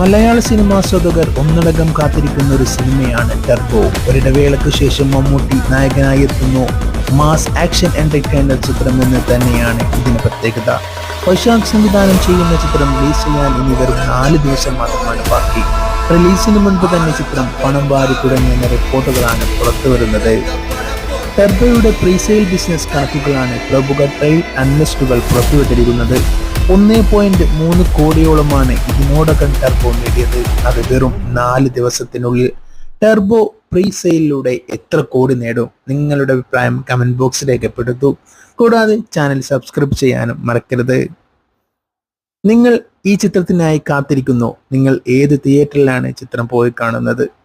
മലയാള സിനിമാസ്വാദകർ ഒന്നടങ്കം കാത്തിരിക്കുന്ന ഒരു സിനിമയാണ് ടർബോ. ഒരിടവേളയ്ക്ക് ശേഷം മമ്മൂട്ടി നായകനായി എത്തുന്നു. മാസ് ആക്ഷൻ എന്റർടൈനർ ചിത്രം എന്ന് തന്നെയാണ് ഇതിന് പ്രത്യേകത. വൈശാഖ് സംവിധാനം ചെയ്യുന്ന ചിത്രം റിലീസ് ചെയ്യാൻ ഇനി വെറും നാല് ദിവസം മാത്രമാണ് ബാക്കി. റിലീസിന് മുൻപ് തന്നെ ചിത്രം പണം വാരി തുടങ്ങിയെന്ന റിപ്പോർട്ടുകളാണ് പുറത്തുവരുന്നത് ടെർബോയുടെ പ്രീസെയിൽ ബിസിനസ് കണക്കുകളാണ് പ്രമുഖ ട്രേഡ് അനലിസ്റ്റുകൾ പുറത്തുവിട്ടിരിക്കുന്നത്. ഒന്നേ പോയിന്റ് മൂന്ന് കോടിയോളമാണ് ഇതിനോടകം ടെർബോ നേടിയത്. അത് വെറും നാല് ദിവസത്തിനുള്ളിൽ ടെർബോ പ്രീസെയിലൂടെ എത്ര കോടി നേടും? നിങ്ങളുടെ അഭിപ്രായം കമന്റ് ബോക്സിൽ രേഖപ്പെടുത്തു. കൂടാതെ ചാനൽ സബ്സ്ക്രൈബ് ചെയ്യാനും മറക്കരുത്. നിങ്ങൾ ഈ ചിത്രത്തിനായി കാത്തിരിക്കുന്നു. നിങ്ങൾ ഏത് തിയേറ്ററിലാണ് ചിത്രം പോയി കാണുന്നത്?